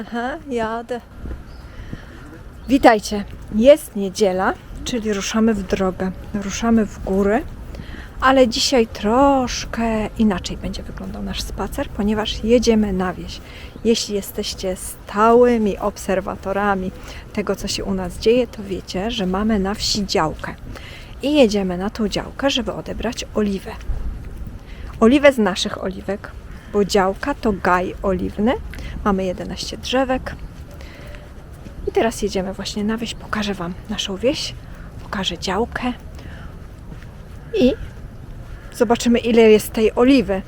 Aha, jadę. Witajcie. Jest niedziela, czyli ruszamy w drogę. Ruszamy w góry, ale dzisiaj troszkę inaczej będzie wyglądał nasz spacer, ponieważ jedziemy na wieś. Jeśli jesteście stałymi obserwatorami tego, co się u nas dzieje, to wiecie, że mamy na wsi działkę. I jedziemy na tą działkę, żeby odebrać oliwę. Oliwę z naszych oliwek, bo działka to gaj oliwny. Mamy 11 drzewek. I teraz jedziemy właśnie na wieś. Pokażę Wam naszą wieś, pokażę działkę i zobaczymy, ile jest tej oliwy.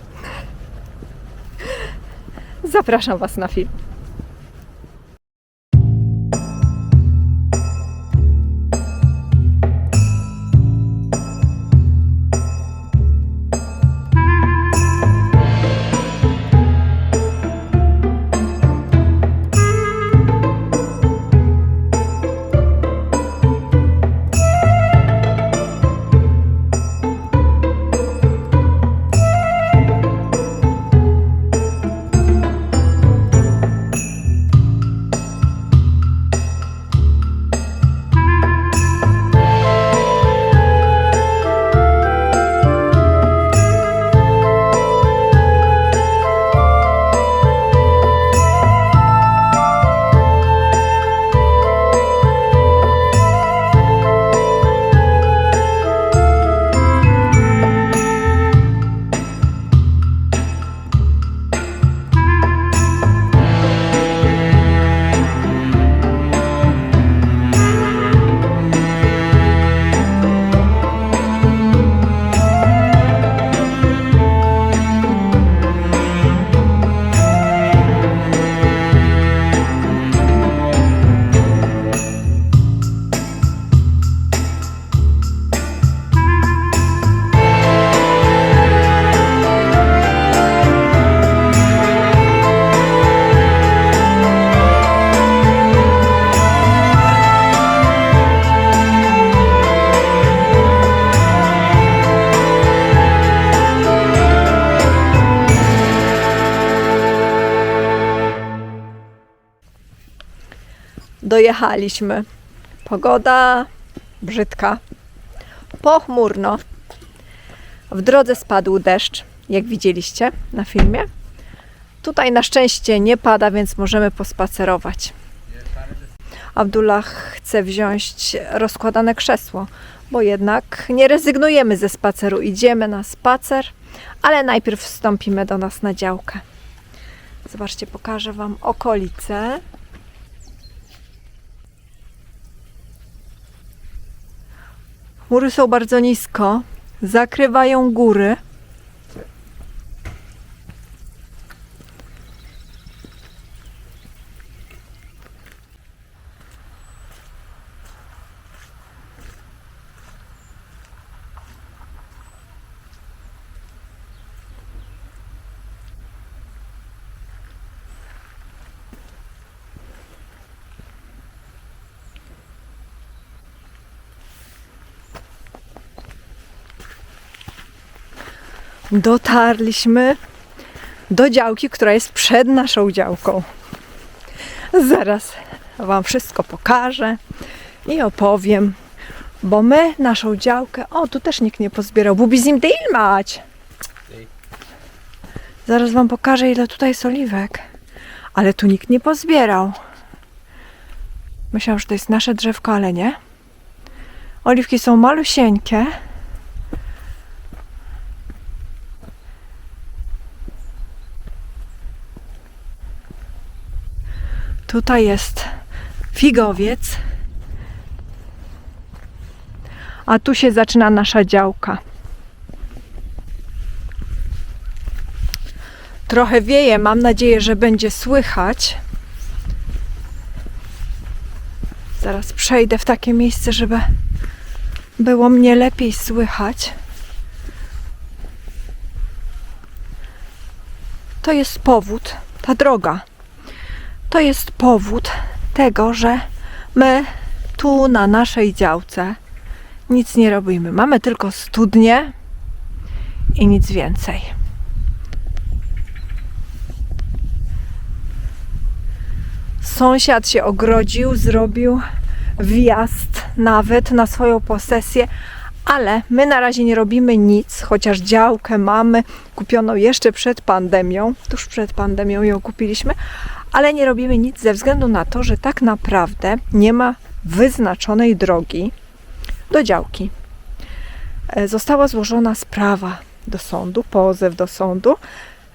Zapraszam Was na film. Dojechaliśmy. Pogoda brzydka, pochmurno. W drodze spadł deszcz, jak widzieliście na filmie. Tutaj na szczęście nie pada, więc możemy pospacerować. Abdullah chce wziąć rozkładane krzesło, bo jednak nie rezygnujemy ze spaceru. Idziemy na spacer, ale najpierw wstąpimy do nas na działkę. Zobaczcie, pokażę Wam okolice. Mury są bardzo nisko, zakrywają góry. Dotarliśmy do działki, która jest przed naszą działką. Zaraz Wam wszystko pokażę i opowiem, bo my naszą działkę. O, tu też nikt nie pozbierał. Bubi z nim mać. Zaraz Wam pokażę, ile tutaj jest oliwek. Ale tu nikt nie pozbierał. Myślałam, że to jest nasze drzewko, ale nie. Oliwki są malusieńkie. Tutaj jest figowiec. A tu się zaczyna nasza działka. Trochę wieje, mam nadzieję, że będzie słychać. Zaraz przejdę w takie miejsce, żeby było mnie lepiej słychać. To jest powód, ta droga to jest powód tego, że my tu na naszej działce nic nie robimy. Mamy tylko studnie i nic więcej. Sąsiad się ogrodził, zrobił wjazd nawet na swoją posesję, ale my na razie nie robimy nic, chociaż działkę mamy kupioną jeszcze przed pandemią, tuż przed pandemią ją kupiliśmy, ale nie robimy nic ze względu na to, że tak naprawdę nie ma wyznaczonej drogi do działki. E, Została złożona sprawa do sądu, pozew do sądu,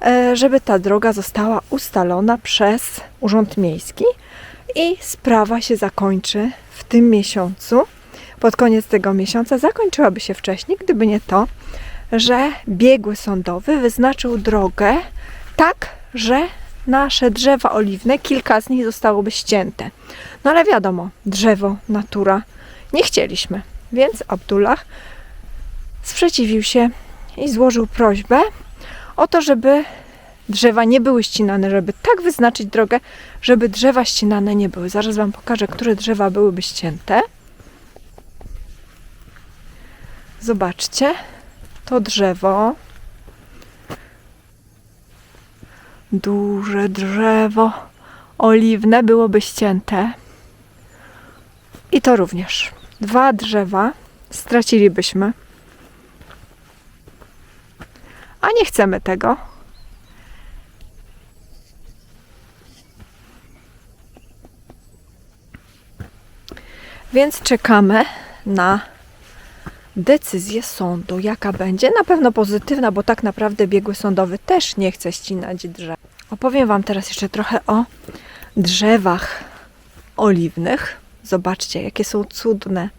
e, żeby ta droga została ustalona przez Urząd Miejski i sprawa się zakończy w tym miesiącu. Pod koniec tego miesiąca zakończyłaby się wcześniej, gdyby nie to, że biegły sądowy wyznaczył drogę tak, że nasze drzewa oliwne, kilka z nich zostałoby ścięte. No ale wiadomo, drzewo, natura, nie chcieliśmy. Więc Abdullah sprzeciwił się i złożył prośbę o to, żeby drzewa nie były ścinane, żeby tak wyznaczyć drogę, żeby drzewa ścinane nie były. Zaraz Wam pokażę, które drzewa byłyby ścięte. Zobaczcie, to drzewo. Duże drzewo oliwne byłoby ścięte. I to również. Dwa drzewa stracilibyśmy. A nie chcemy tego. Więc czekamy na decyzję sądu, jaka będzie. Na pewno pozytywna, bo tak naprawdę biegły sądowy też nie chce ścinać drzew. Opowiem Wam teraz jeszcze trochę o drzewach oliwnych. Zobaczcie, jakie są cudne.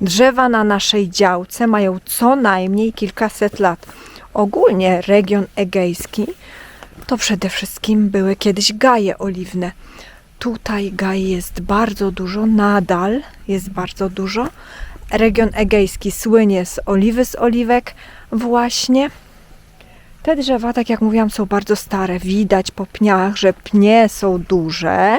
Drzewa na naszej działce mają co najmniej kilkaset lat. Ogólnie region egejski to przede wszystkim były kiedyś gaje oliwne. Tutaj gaj jest bardzo dużo, nadal jest bardzo dużo. Region egejski słynie z oliwy z oliwek właśnie. Te drzewa, tak jak mówiłam, są bardzo stare. Widać po pniach, że pnie są duże,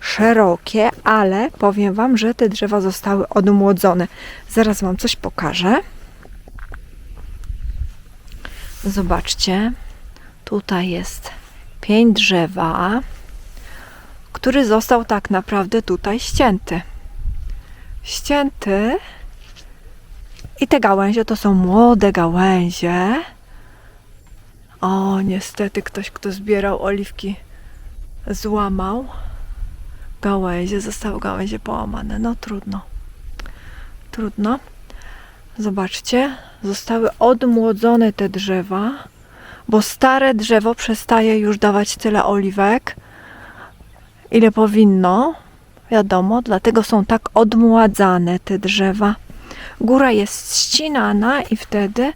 szerokie, ale powiem Wam, że te drzewa zostały odmłodzone. Zaraz Wam coś pokażę. Zobaczcie, tutaj jest pień drzewa, który został tak naprawdę tutaj ścięty. Ścięty. I te gałęzie to są młode gałęzie. O, niestety ktoś, kto zbierał oliwki, złamał gałęzie, zostały gałęzie połamane. No trudno. Trudno. Zobaczcie, zostały odmłodzone te drzewa, bo stare drzewo przestaje już dawać tyle oliwek, ile powinno. Wiadomo, dlatego są tak odmładzane te drzewa. Góra jest ścinana i wtedy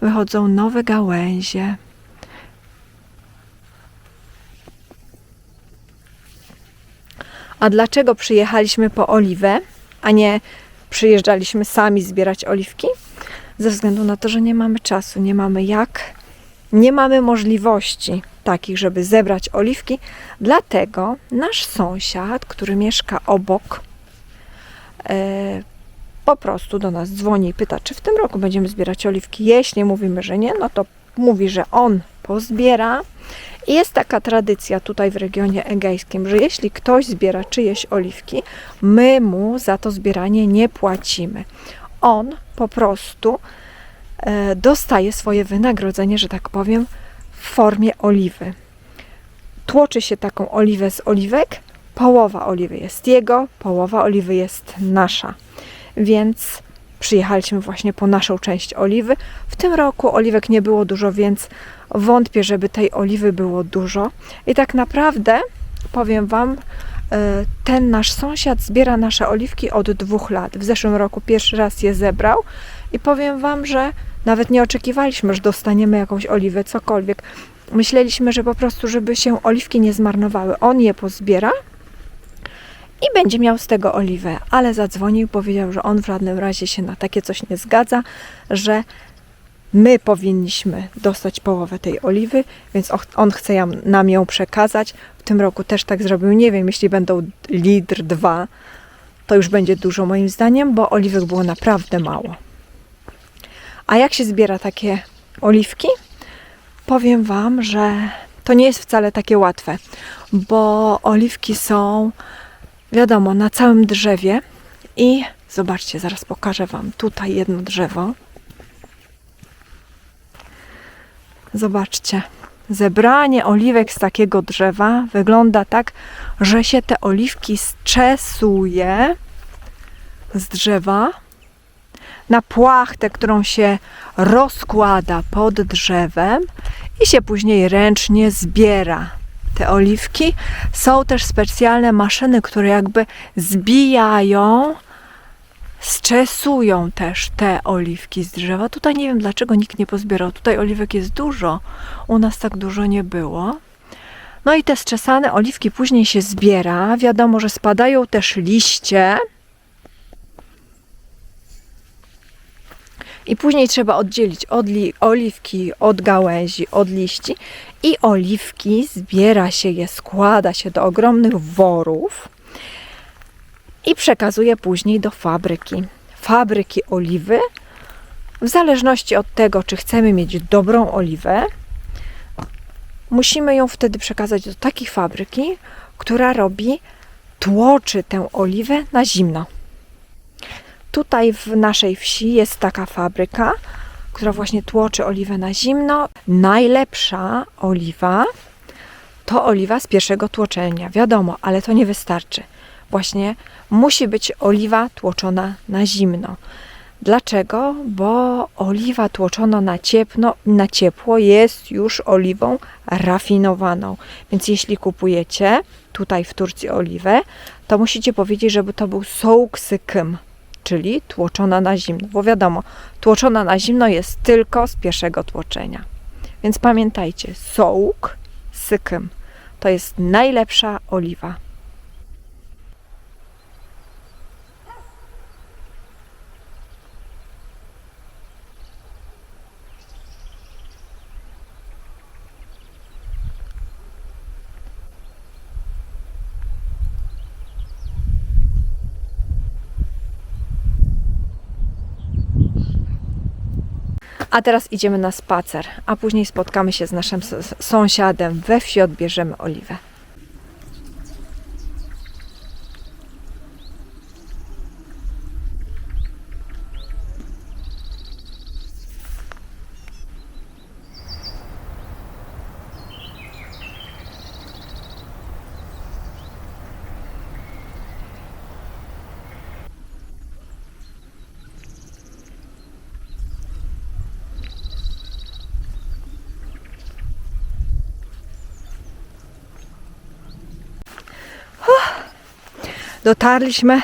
wychodzą nowe gałęzie. A dlaczego przyjechaliśmy po oliwę, a nie przyjeżdżaliśmy sami zbierać oliwki? Ze względu na to, że nie mamy czasu, nie mamy jak, nie mamy możliwości takich, żeby zebrać oliwki. Dlatego nasz sąsiad, który mieszka obok, e, po prostu do nas dzwoni i pyta, czy w tym roku będziemy zbierać oliwki. Jeśli mówimy, że nie, no to mówi, że on pozbiera. I jest taka tradycja tutaj w regionie egejskim, że jeśli ktoś zbiera czyjeś oliwki, my mu za to zbieranie nie płacimy. On po prostu e, dostaje swoje wynagrodzenie, że tak powiem, w formie oliwy. Tłoczy się taką oliwę z oliwek, połowa oliwy jest jego, połowa oliwy jest nasza. Więc przyjechaliśmy właśnie po naszą część oliwy. W tym roku oliwek nie było dużo, więc wątpię, żeby tej oliwy było dużo. I tak naprawdę powiem Wam, e, ten nasz sąsiad zbiera nasze oliwki od dwóch lat. W zeszłym roku pierwszy raz je zebrał i powiem Wam, że nawet nie oczekiwaliśmy, że dostaniemy jakąś oliwę, cokolwiek. Myśleliśmy, że po prostu, żeby się oliwki nie zmarnowały, on je pozbiera i będzie miał z tego oliwę, ale zadzwonił, powiedział, że on w żadnym razie się na takie coś nie zgadza, że My powinniśmy dostać połowę tej oliwy, więc on chce nam ją przekazać. W tym roku też tak zrobił. Nie wiem, jeśli będą litr, dwa, to już będzie dużo moim zdaniem, bo oliwek było naprawdę mało. A jak się zbiera takie oliwki? Powiem Wam, że to nie jest wcale takie łatwe, bo oliwki są, wiadomo, na całym drzewie i zobaczcie, zaraz pokażę Wam tutaj jedno drzewo. Zobaczcie, zebranie oliwek z takiego drzewa wygląda tak, że się te oliwki strzesuje z drzewa na płachtę, którą się rozkłada pod drzewem i się później ręcznie zbiera. Te oliwki są też specjalne maszyny, które jakby zbijają, stresują też te oliwki z drzewa. Tutaj nie wiem dlaczego nikt nie pozbierał. Tutaj oliwek jest dużo, u nas tak dużo nie było. No i te strzesane oliwki później się zbiera. Wiadomo, że spadają też liście. I później trzeba oddzielić odli- oliwki od gałęzi, od liści. I oliwki zbiera się je, składa się do ogromnych worów i przekazuje później do fabryki. Fabryki oliwy, w zależności od tego, czy chcemy mieć dobrą oliwę, musimy ją wtedy przekazać do takiej fabryki, która robi, tłoczy tę oliwę na zimno. Tutaj w naszej wsi jest taka fabryka, która właśnie tłoczy oliwę na zimno. Najlepsza oliwa to oliwa z pierwszego tłoczenia, wiadomo, ale to nie wystarczy. Właśnie musi być oliwa tłoczona na zimno. Dlaczego? Bo oliwa tłoczona na, ciepno, na ciepło jest już oliwą rafinowaną. Więc jeśli kupujecie tutaj w Turcji oliwę, to musicie powiedzieć, żeby to był sıkım, czyli tłoczona na zimno. Bo wiadomo, tłoczona na zimno jest tylko z pierwszego tłoczenia. Więc pamiętajcie, sołk sykym to jest najlepsza oliwa. A teraz idziemy na spacer, a później spotkamy się z naszym sąsiadem we wsi, odbierzemy oliwę. Dotarliśmy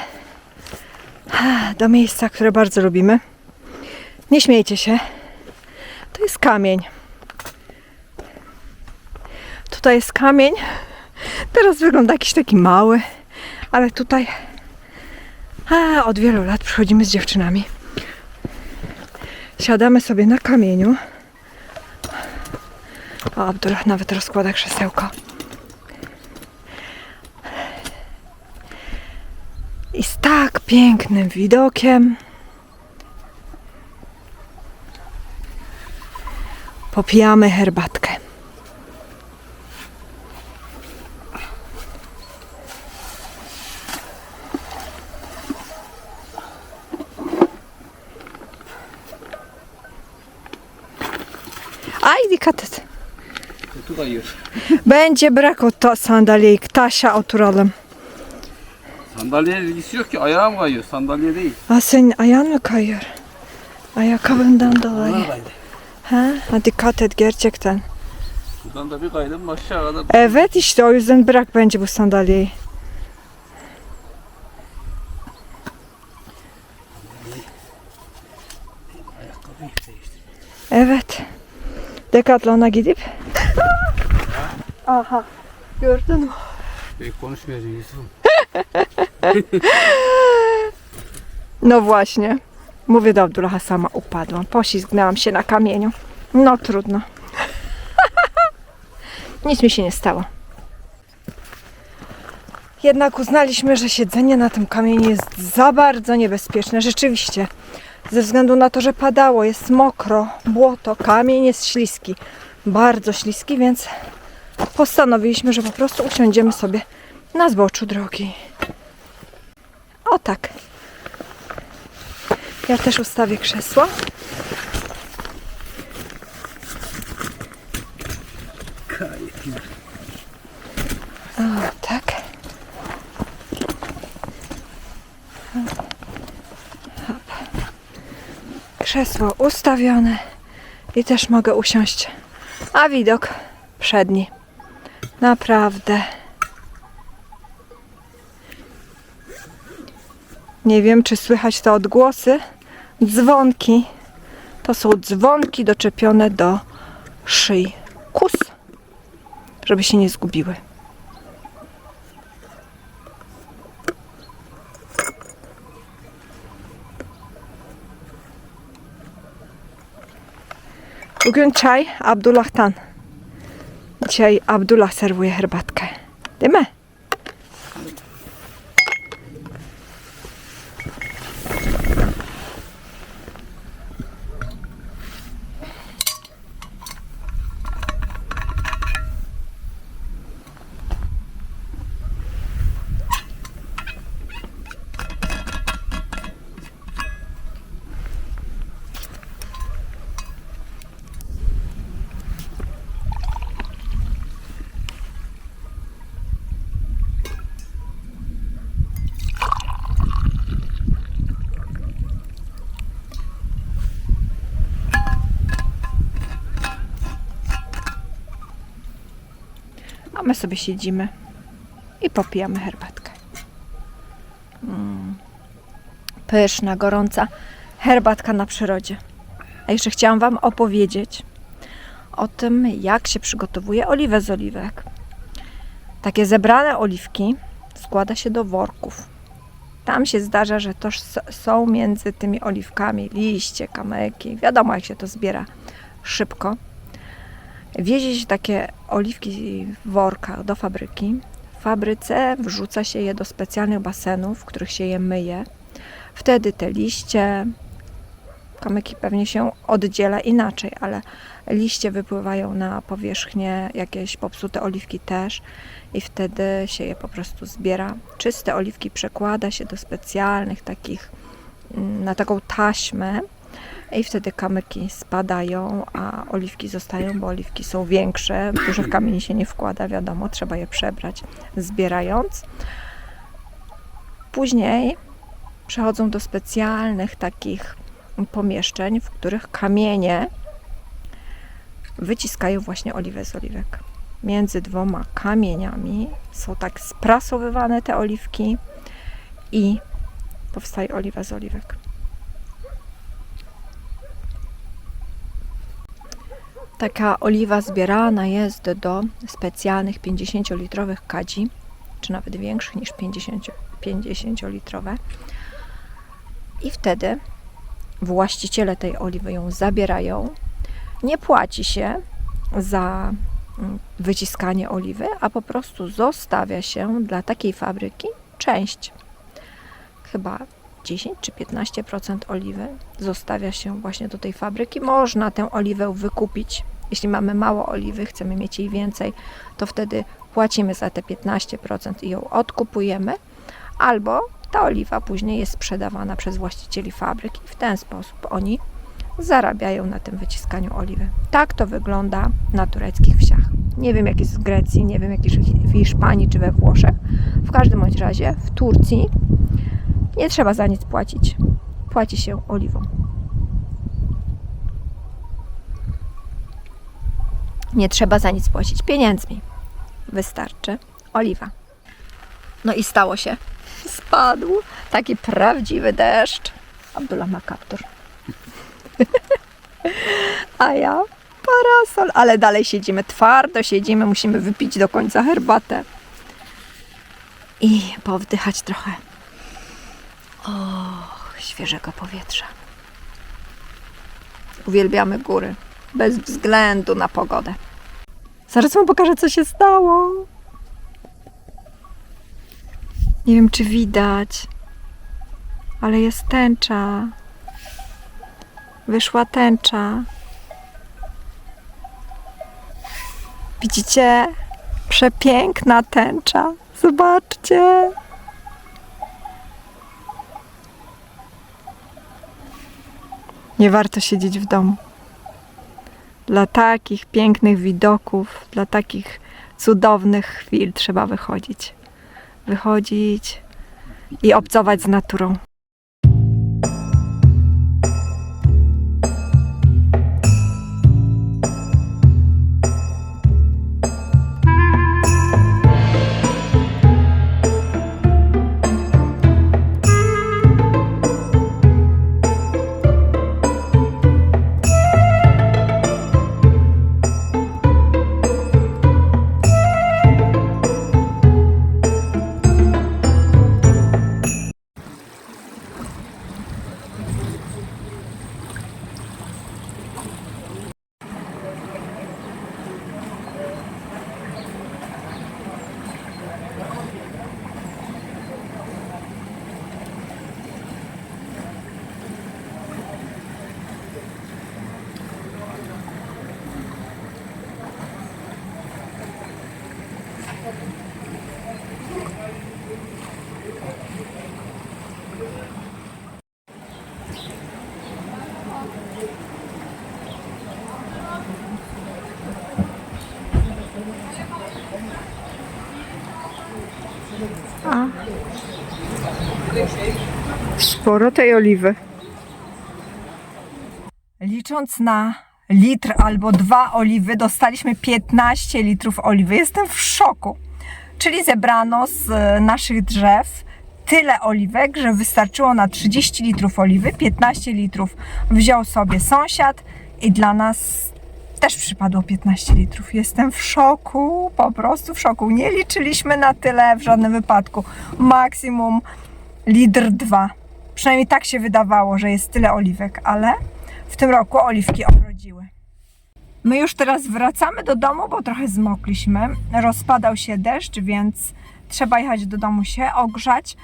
do miejsca, które bardzo lubimy. Nie śmiejcie się. To jest kamień. Tutaj jest kamień. Teraz wygląda jakiś taki mały, ale tutaj a, od wielu lat przychodzimy z dziewczynami. Siadamy sobie na kamieniu. O, Abdullah nawet rozkłada krzesełko. I z tak pięknym widokiem. Popijamy herbatkę. Aj, dikkat et. Tutaj już. Będzie brak to taşa oturalım. Sandalyeye ilgisi yok ki ayağım kayıyor sandalye değil. Aa, senin ayağın mı kayıyor? Ayakkabından dolayı. Ha, ha, dikkat et gerçekten. Buradan da bir kaydım aşağı kadar. Evet işte o yüzden bırak bence bu sandalyeyi. Evet. Decathlon'a gidip. Aha. Gördün mü? Pek konuşmayacaksın Yusuf'um. No właśnie. Mówię do Abdullaha, sama upadłam. Poślizgnęłam się na kamieniu. No trudno. Nic mi się nie stało. Jednak uznaliśmy, że siedzenie na tym kamieniu jest za bardzo niebezpieczne. Rzeczywiście. Ze względu na to, że padało, jest mokro, błoto, kamień jest śliski. Bardzo śliski, więc postanowiliśmy, że po prostu usiądziemy sobie na zboczu drogi. O tak. Ja też ustawię krzesło. O tak. Hop. Krzesło ustawione i też mogę usiąść. A widok przedni. Naprawdę. Nie wiem, czy słychać te odgłosy. Dzwonki. To są dzwonki doczepione do szyi kus, żeby się nie zgubiły. Bugün çay Abdullah'tan. Dzisiaj Abdullah serwuje herbatkę. Değil? My sobie siedzimy i popijamy herbatkę. Mm. Pyszna, gorąca herbatka na przyrodzie. A jeszcze chciałam Wam opowiedzieć o tym, jak się przygotowuje oliwę z oliwek. Takie zebrane oliwki składa się do worków. Tam się zdarza, że s- są między tymi oliwkami liście, kamyki. Wiadomo, jak się to zbiera szybko. Wiezie się takie oliwki w workach do fabryki. W fabryce wrzuca się je do specjalnych basenów, w których się je myje. Wtedy te liście, kamyki pewnie się oddziela inaczej, ale liście wypływają na powierzchnię, jakieś popsute oliwki też i wtedy się je po prostu zbiera. Czyste oliwki przekłada się do specjalnych takich, mm, na taką taśmę i wtedy kamyki spadają, a oliwki zostają, bo oliwki są większe. Dużych kamieni się nie wkłada, wiadomo, trzeba je przebrać zbierając. Później przechodzą do specjalnych takich pomieszczeń, w których kamienie wyciskają właśnie oliwę z oliwek. Między dwoma kamieniami są tak sprasowywane te oliwki i powstaje oliwa z oliwek. Taka oliwa zbierana jest do specjalnych 50-litrowych kadzi, czy nawet większych niż 50, 50-litrowe. I wtedy właściciele tej oliwy ją zabierają. Nie płaci się za mm, wyciskanie oliwy, a po prostu zostawia się dla takiej fabryki część. Chyba 10 czy 15% oliwy zostawia się właśnie do tej fabryki. Można tę oliwę wykupić. Jeśli mamy mało oliwy, chcemy mieć jej więcej, to wtedy płacimy za te 15% i ją odkupujemy, albo ta oliwa później jest sprzedawana przez właścicieli fabryk i w ten sposób oni zarabiają na tym wyciskaniu oliwy. Tak to wygląda na tureckich wsiach. Nie wiem jak jest w Grecji, nie wiem jak jest w Hiszpanii czy we Włoszech. W każdym bądź razie w Turcji nie trzeba za nic płacić. Płaci się oliwą. Nie trzeba za nic płacić pieniędzmi. Wystarczy oliwa. No i stało się. Spadł taki prawdziwy deszcz. Abdullah ma kaptur. A ja parasol, ale dalej siedzimy twardo, siedzimy, musimy wypić do końca herbatę i powdychać trochę. Och, świeżego powietrza. uwielbiamy góry. Bez względu na pogodę. Zaraz wam pokażę, co się stało. Nie wiem, czy widać, ale jest tęcza. Wyszła tęcza. Widzicie? Przepiękna tęcza. Zobaczcie. Nie warto siedzieć w domu. Dla takich pięknych widoków, dla takich cudownych chwil trzeba wychodzić. Wychodzić i obcować z naturą. Sporo tej oliwy. Licząc na litr albo dwa oliwy, dostaliśmy 15 litrów oliwy. Jestem w szoku. Czyli zebrano z e, naszych drzew tyle oliwek, że wystarczyło na 30 litrów oliwy. 15 litrów wziął sobie sąsiad i dla nas też przypadło 15 litrów. Jestem w szoku, po prostu w szoku. Nie liczyliśmy na tyle w żadnym wypadku. Maksimum litr dwa. Przynajmniej tak się wydawało, że jest tyle oliwek, ale w tym roku oliwki obrodziły. My już teraz wracamy do domu, bo trochę zmokliśmy. Rozpadał się deszcz, więc trzeba jechać do domu się ogrzać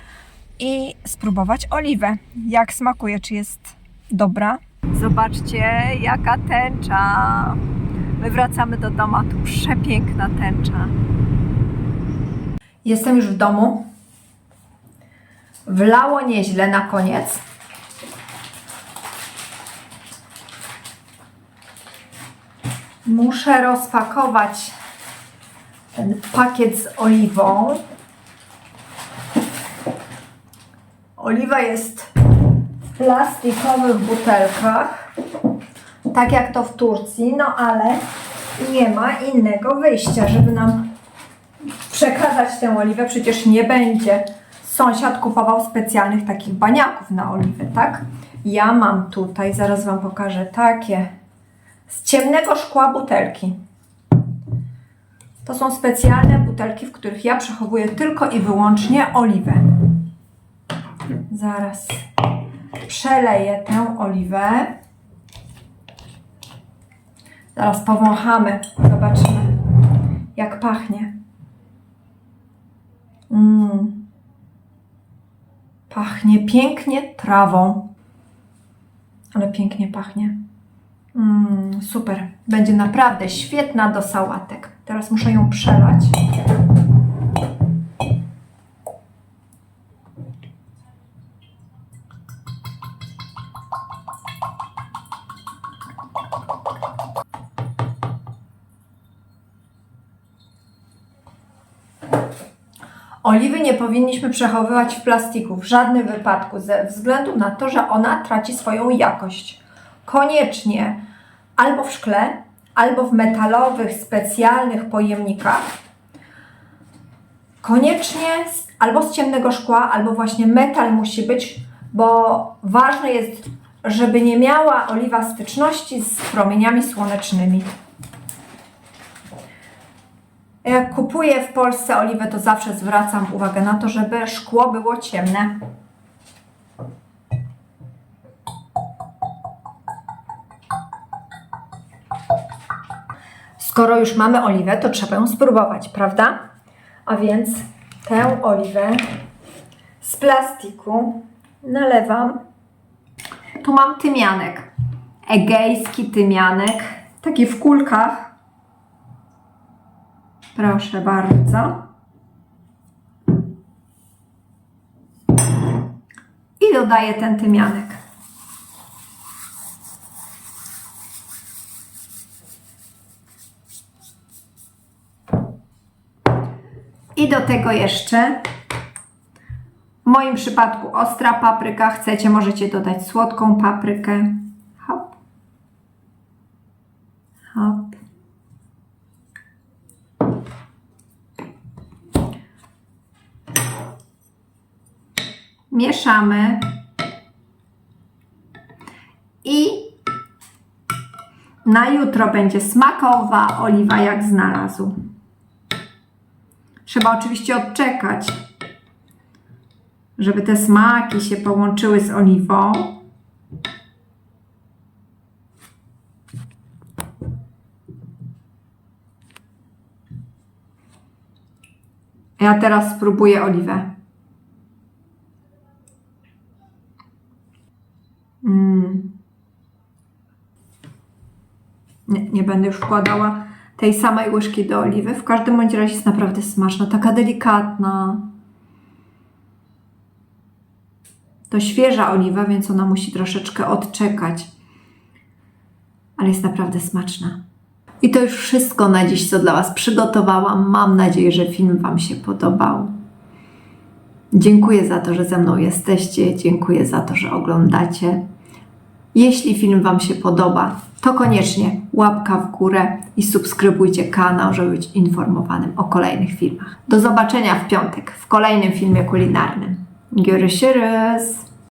i spróbować oliwę. Jak smakuje, czy jest dobra? Zobaczcie, jaka tęcza. My wracamy do domu, a tu przepiękna tęcza. Jestem już w domu. Wlało nieźle na koniec. Muszę rozpakować ten pakiet z oliwą. Oliwa jest w plastikowych butelkach, tak jak to w Turcji, no ale nie ma innego wyjścia, żeby nam przekazać tę oliwę. Przecież nie będzie sąsiad kupował specjalnych takich baniaków na oliwy, tak? Ja mam tutaj, zaraz Wam pokażę, takie z ciemnego szkła butelki. To są specjalne butelki, w których ja przechowuję tylko i wyłącznie oliwę. Zaraz przeleję tę oliwę. Zaraz powąchamy, zobaczymy jak pachnie. Mmm. Pachnie pięknie trawą. Ale pięknie pachnie. Mm, super. Będzie naprawdę świetna do sałatek. Teraz muszę ją przelać. Powinniśmy przechowywać w plastiku w żadnym wypadku, ze względu na to, że ona traci swoją jakość. Koniecznie albo w szkle, albo w metalowych, specjalnych pojemnikach. Koniecznie albo z ciemnego szkła, albo właśnie metal musi być, bo ważne jest, żeby nie miała oliwa styczności z promieniami słonecznymi. Jak kupuję w Polsce oliwę, to zawsze zwracam uwagę na to, żeby szkło było ciemne. Skoro już mamy oliwę, to trzeba ją spróbować, prawda? A więc tę oliwę z plastiku nalewam. Tu mam tymianek. Egejski tymianek. Taki w kulkach. Proszę bardzo. I dodaję ten tymianek. I do tego jeszcze w moim przypadku ostra papryka. Chcecie, możecie dodać słodką paprykę. Hop. Hop. I na jutro będzie smakowa oliwa jak znalazł. Trzeba oczywiście odczekać, żeby te smaki się połączyły z oliwą. Ja teraz spróbuję oliwę. Mm. Nie, będę już wkładała tej samej łyżki do oliwy. W każdym bądź razie jest naprawdę smaczna, taka delikatna. To świeża oliwa, więc ona musi troszeczkę odczekać. Ale jest naprawdę smaczna. I to już wszystko na dziś, co dla Was przygotowałam. Mam nadzieję, że film Wam się podobał. Dziękuję za to, że ze mną jesteście. Dziękuję za to, że oglądacie. Jeśli film Wam się podoba, to koniecznie łapka w górę i subskrybujcie kanał, żeby być informowanym o kolejnych filmach. Do zobaczenia w piątek w kolejnym filmie kulinarnym. Görüşürüz!